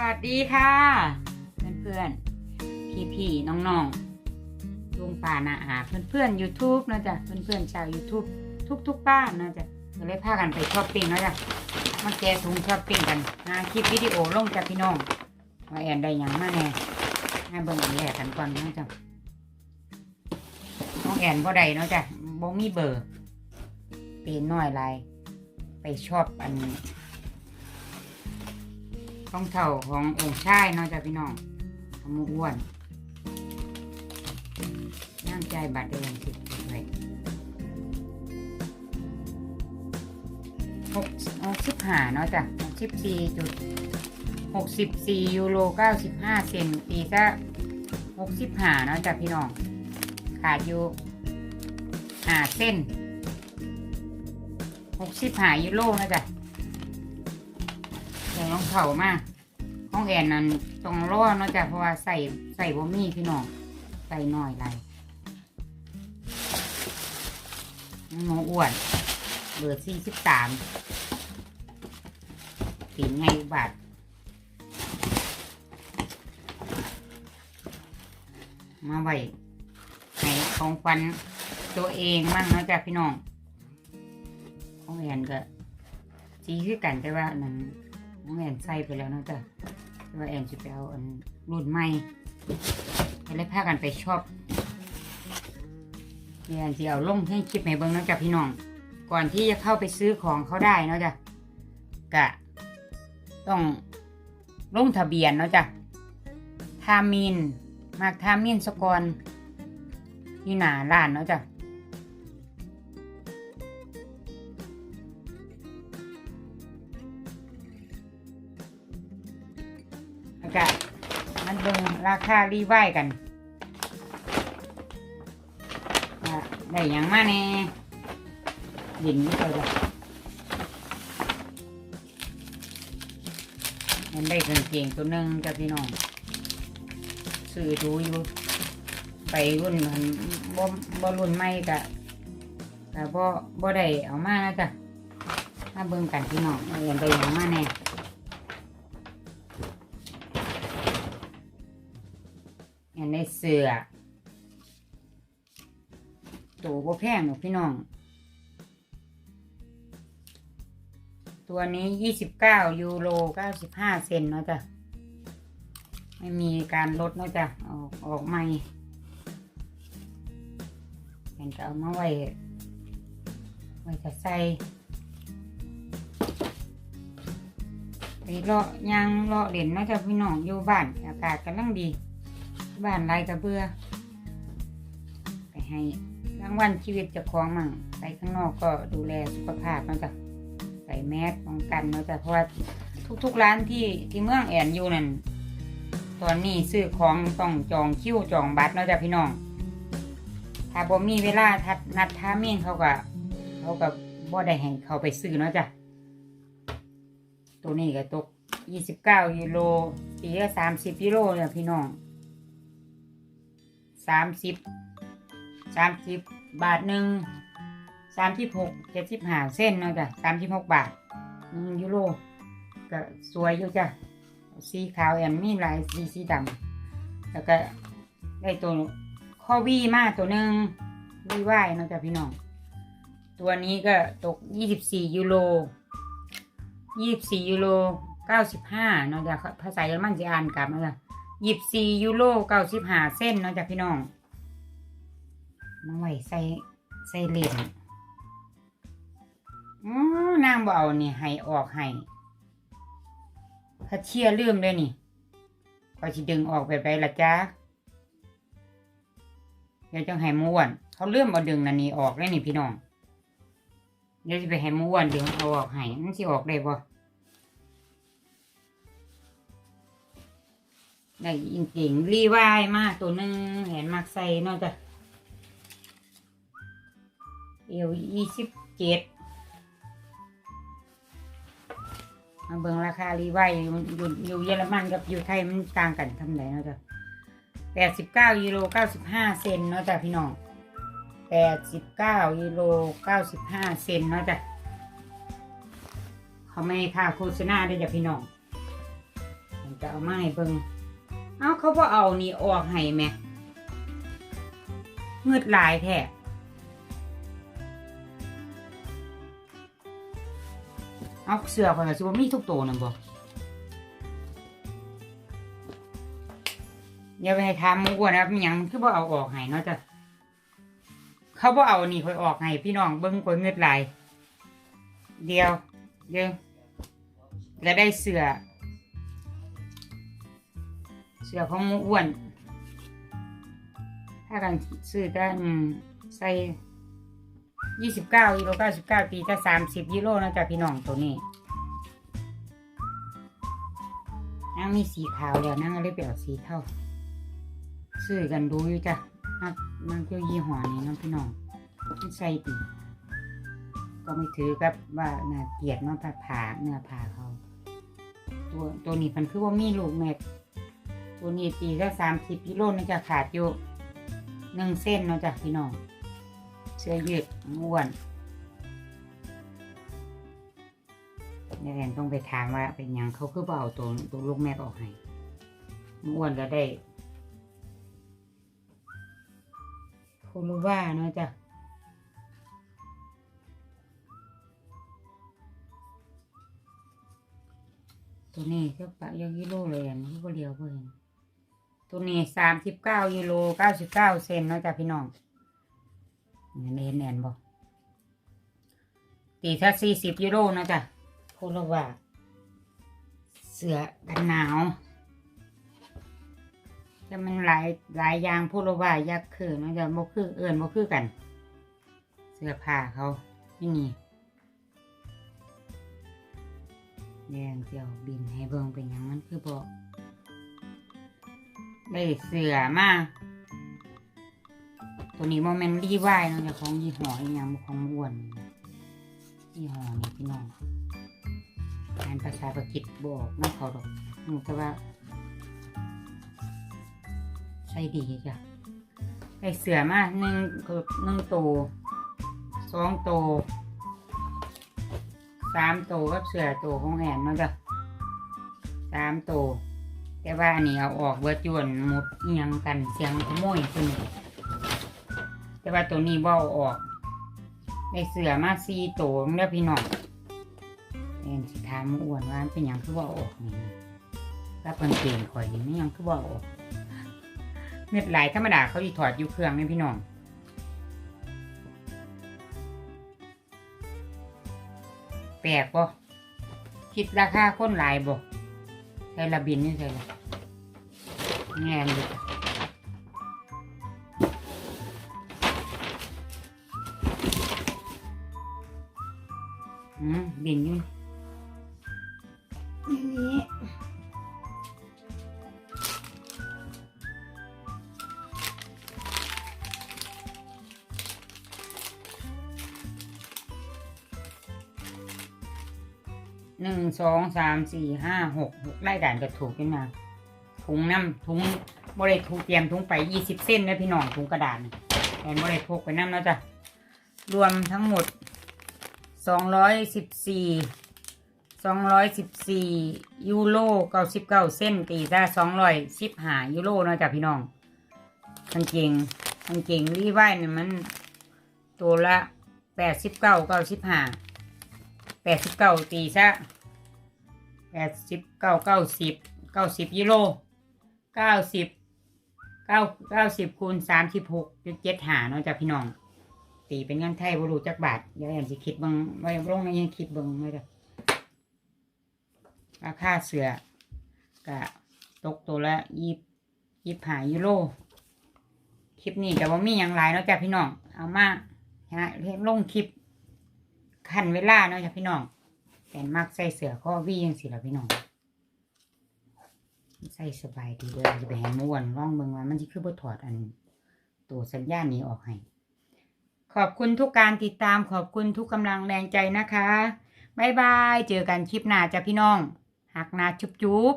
วัสดีค่ะ เพื่อนๆ พี่ๆ น้องๆลุงป่านาอาเพื่อนๆ YouTube นะจ๊ะ เพื่อนๆ ชาว YouTube ทุกๆ บ้านนะจ๊ะก็เลยพากันไปช้อปปิ้งนะจ๊ะ มาแกะถุงช้อปปิ้งกันหาคลิปวิดีโอลงจากพี่น้องว่าแอนได้ยังมาแน่ให้เบิ่งอันแรกกันก่อนนะจ๊ะ น้องแอนบ่ได้เนาะจ๊ะบ่มีเบอร์เป็นน้อยหลายไปชอบอัน ต้องเท่าขององค์ชายเนาะจ้ะพี่น้องขมูอ้วนย่งใจบัตรเดินสิไว้หกหกสิบห้าเนาะจ้ะหกสิบสี่จุดหกสิบสี่ยูโรเก้าสิบห้าเซนตีก็หกสิบห้าเนาะจ้ะพี่น้อง ขาดอยู่ห้าเส้นหกสิบห้ายูโรนะจ้ะ เท้ามากห้องแอนนั้นต้องรอเนาะจ้ะเพราะว่าใส่ใส่บ่มีพี่น้องใส่น้อยไรน้องอ้วนเบอร์สี่สิบสามตีนไงบาทมาไว้ให้ของควันตัวเองมั่งเนาะจ้ะพี่น้องห้องแอนก็จีคือกันแต่ว่านั้น แอนใส่ไปแล้วเนาะจ้ะแต่ว่าแอนจะไปเอาอันรุ่นใหม่ก็เลยพากันไปชอบแอนจะเอาลงให้คลิปให้เบิ้งเนาะจ้ะพี่น้อง ก่อนที่จะเข้าไปซื้อของเขาได้เนาะจ้ะกะ ต้องลงทะเบียนเนาะจ้ะทามินมากทามินสกอนอยู่หนาร้านเนาะจ้ะ แล้วก็มันเบิ่งราคารีไวกันได้หยังมาแน่ดินนี่ก็จะมันได้กางเกงตัวหนึ่งจ้ะพี่น้องซื้อดูอยู่ไปรุ่นมันบ่บ่รุ่นใหม่กะกะบ่บ่ได้เอามานะจ้ะถ้าเบิ่งกันพี่น้องว่าได้หยังมาแน่ ในเสือตัวบ่แพงหรอกพี่น้อง ตัวนี้ยี่สิบเก้ายูโรเก้าสิบห้าเซนเนาะจ้ะ ไม่มีการลดเนาะจ้ะ ออกออกใหม่เห็นจะเอามาไว้ ไว้จะใส่ไปเลาะยางเลาะเหรียญเนาะจ้ะพี่น้องอยู่บ้านอากาศกำลังดี บ้านไรกระเบือไปให้รางวัลชีวิตจะคล้าของมั่งไปข้างนอกก็ดูแลสุขภาพเนาะจ้ะใส่แมสป้องกันเนาะจ้ะเพราะว่าทุกๆร้านที่ที่เมืองแอนอยู่นั่นตอนนี้ซื้อของต้องจองคิวจองบัตรเนาะจ้ะพี่น้อง ถ้าบ่มีเวลาทัดนัดท้าเมี่ยงเขาก็เขาก็บ่ได้ให้เขาไปซื้อเนาะจ้ะตัวนี้ก็ตกยี่สิบเก้ายูโรตีละสามสิบยูโรเนี่ยพี่น้อง สามสิบสามสิบบาทหนึ่งสามสิบหกเจ็ดสิบห้าเส้นเนาะจ้ะสามสิบหกบาทหนึ่งยูโรก็สวยอยู่จ้ะสีขาวแอมมีลายสีสีดำแล้วก็ได้ตัวข้อวีมาตัวหนึ่งวีไหวเนาะจ้ะพี่น้องตัวนี้ก็ตกยี่สิบสี่ยูโรยี่สิบสี่ยูโรเก้าสิบห้าเนาะจ้ะภาษาเยอรมันจะอ่านกลับมาจ้ะ ยิบสี่ยูโรเก้าสิบห้าเส้นเนาะจ้ะพี่น้องมาไว้ใส่ใส่เหรียญอ๋อนางบ่เอานี่ให้ออกให้ถ้าเชียลืมเลยนี่ก็สิดึงออกแบบไรล่ะจ๊ะเดี๋ยวจังให้ม้วน เขาเลื่อมาดึงนันนี่ออกเลยนี่พี่น้อง เดี๋ยวจะไปให้ม้วนดึงเอาออกให้มันสิออกได้บ่ ได้ยินเสียงรีวายมากตัวหนึ่งเห็นมักใส่เนอกจากเอวยี่สิบเจ็ดมาเบิ่งราคารีไวยอยู่อยู่เยอรมันกับอยู่ไทยมันต่างกันทำไหนเนาะจ้ะแปดสิบเก้ายูโรเก้าสิบห้าเซนเนาะจ้ะพี่น้องแปดสิบเก้ายูโรเก้าสิบห้าเซนเนาะจ้ะเขาไม่ค่าโฆษณาด้วยจ้ะพี่น้องจะเอามาให้เบิ่ง เอาเขาบ่เอานี่ออกให้แหม่เงืดลายแท้เอาเสือข่อยก็สิบ่มีทุกตัวนั่นบ่อย่าไปให้ถามหมูอ้วนะครับมีหยังคือบ่เอาออกให้เนาะจ้ะเขาบ่เอานี่ข่อยออกให้พี่น้องเบิ่งข่อยเงืดลาย เดียวเดียวแล้วได้เสือ เสือของหมูอ้วนถ้ากันซื้อกันใส่ยี่สิบเก้ายูโรเก้าสิบเก้าตีถ้าสามสิบยูโรนะจ๊ะพี่น้องตัวนี้นั่งมีสีขาวแล้วนั่งก็เลยไปเอาสีเทาซื้อกันดูอยู่จ้ะนักมันเกี่ยวยี่ห้อนี้น้องพี่น้องใส่ดีก็ไม่ถือกับว่าน่าเกลียดเนาะผ่าผ่าเนื้อผ่าเขา ตัวตัวนี้มันคือว่ามีลูกแม็ก ตัวนี้ตีก็สามสิบกิโลนี่จะขาดอยู่หนึ่งเส้นเนาะจ้ะพี่น้องเสื้อยืดม้วนนี่แหละต้องไปถามว่าเป็นยังเขาคือเบเอาตัวตัวลูกแม่ออกให้ม้วนก็ได้โคโลว่าเนาะจ้ะตัวนี้ก็ปะยังกิโลเลยอันนี้ก็เดียวเพื่อน ตัวนี้สามสิบเก้ายูโรเก้าสิบเก้าเซนเนาะจ้ะพี่น้องเห็นเห็นแอนบอกตีถ้าสี่สิบยูโรเนาะจ้ะพูดแล้วว่าเสือกันหนาวแต่มันหลายหลายอย่างพูดแล้วว่ายักษ์คือเนาะจ้ะบ่คือเอื่นบ่คือกัน เสื้อผ้าเขาไม่มีแดงเจียวบินให้เบิ่งเป็นหยังมันคือบอก ได้เสือมาตัวนี้โมเมนต์รีไวเนาะจากของยี่ห้ออีกอย่างของอ้วนยี่ห้อนี้พี่น้องอ่านภาษาประกิตบอกไม่เขาดอกหนูแต่ว่าใช่ดีจ้ะได้เสือมาหนึ่งคือหนึ่งโตสองโตสามโตกับเสือโตของแอนเนาะจ้ะสามโต แต่ว่านนี้เอาออกเบิดจวนหมดเอียงกันเสียงขโมยขึ้นแต่ว่าตัวนี้เบาออกได้เสือมาซีโตวเด้อพี่น้องเอ็นสิถามอ้วนว่านเป็นยังคือเบ้าออกนี่ก็เพิ่นเก่งข่อยนี่ยังคือเบ้าออกเม็ดหลายธรรมดาเขาอีถอดอยู่เครื่องนี่พี่น้องแปลกบ่คิดราคาคนหลายบ่ใส่ระบินนี่ใส่ละ แงนดูจ้ะอืมบินอยู่นี่หนึ่งสองสามสี่ห้าหกหกไล่ด่านก็ถูกขึ้นมา ถุงน้ำถุงบริถุงเตรียมถุงไปยี่สิบเส้นนะพี่น้องถุงกระดาษแอนบริพกไปน้ำแล้วจ้ะรวมทั้งหมดสองร้อยสิบสี่สองร้อยสิบสี่ยูโรเก้าสิบเก้าเส้นตีได้สองร้อยสิบห้ายูโรเนาะจ้ะพี่น้องกางเกงกางเกงรีไว้เนี่ยมันตัวละแปดสิบเก้าเก้าสิบห้าแปดสิบเก้าตีซะแปดสิบเก้าเก้าสิบเก้าสิบยูโร เก้าสิบเก้าเก้าสิบคูณสามสิบหกจุดเจ็ดหาเนาะจ้ะพี่น้อง ตีเป็นเงินไทยบรูจักบาทเดี๋ยวแอนสิคิดเบิงไว้ลงในยังคิดเบิงไม่ได้ราคาเสือกะตกตัวละยี่ยี่หายูโรคลิปนี้แต่ว่ามีอย่างไรเนาะจ้ะพี่น้อง เอามาฮะลงคลิปขันเวลาเนาะจ้ะพี่น้องแต่มักใส่เสือข้อวี่ยังสิละพี่น้อง ใส่สบายดีเด้อจะไปหม้วนร่องเบิ่งว่ามันจะคือบ่ถอดอันตัวสัญญาณนี้ออกให้ ขอบคุณทุกการติดตามขอบคุณทุกกำลังแรงใจนะคะบ๊ายบาย เจอกันคลิปหน้าจ้ะพี่น้อง หักหนาจุบจุ๊บ